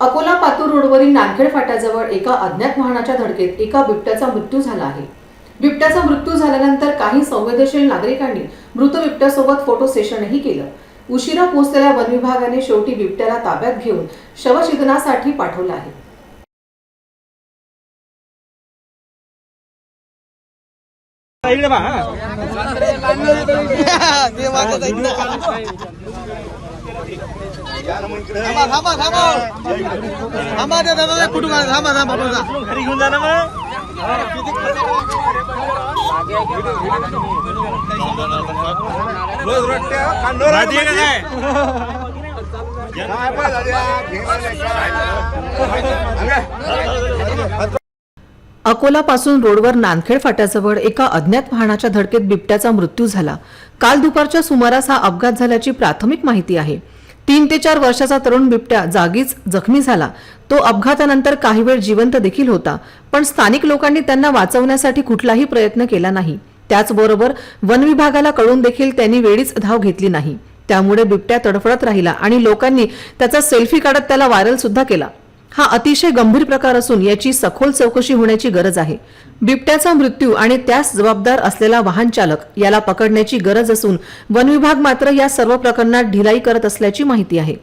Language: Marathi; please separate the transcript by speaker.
Speaker 1: अकोला पातूर रोडवरील नांदखेड फाट्याजवळ एका अज्ञात वाहनाच्या धडकेत एका बिबट्याचा मृत्यू झाला आहे. बिबट्याचा मृत्यू झाल्यानंतर काही संवेदनशील नागरिकांनी मृत बिबट्यासोबत फोटो सेशनही केलं. उशिरा पोहोचलेल्या वन विभागाने शेवटी बिबट्याला ताब्यात घेऊन शवछेदनासाठी पाठवलं आहे.
Speaker 2: इकडे पहा
Speaker 3: ते वाजत आहेत ना. थांबा थांबा थांबा थांबा त्या दादा कुठून आले? थांबा थांबा बघा
Speaker 2: घरी घेऊन जा ना मग भाजी आहे का काय
Speaker 1: अकोलापासून रोडवर नांदखेड फाट्याजवळ एका अज्ञात वाहनाच्या धडकेत बिबट्याचा मृत्यू झाला. काल दुपारच्या सुमारास हा अपघात झाल्याची प्राथमिक माहिती आहे. तीन ते चार वर्षाचा तरुण बिबट्या जागीच जखमी झाला. तो अपघातानंतर काही वेळ जिवंत देखील होता पण स्थानिक लोकांनी त्यांना वाचवण्यासाठी कुठलाही प्रयत्न केला नाही. त्याचबरोबर वन विभागाला कळून देखील त्यांनी वेळीच धाव घेतली नाही. त्यामुळे बिबट्या तडफडत राहिला आणि लोकांनी त्याचा सेल्फी काढत त्याला व्हायरल सुद्धा केला. हा अतिशय गंभीर प्रकार असून याची सखोल चौकशी होण्याची गरज आहे. बिबट्याचा मृत्यू आणि त्यास जबाबदार असलेला वाहन चालक याला पकडण्याची गरज असून वनविभाग मात्र या सर्व प्रकरणात ढिलाई करत असल्याची माहिती आहे.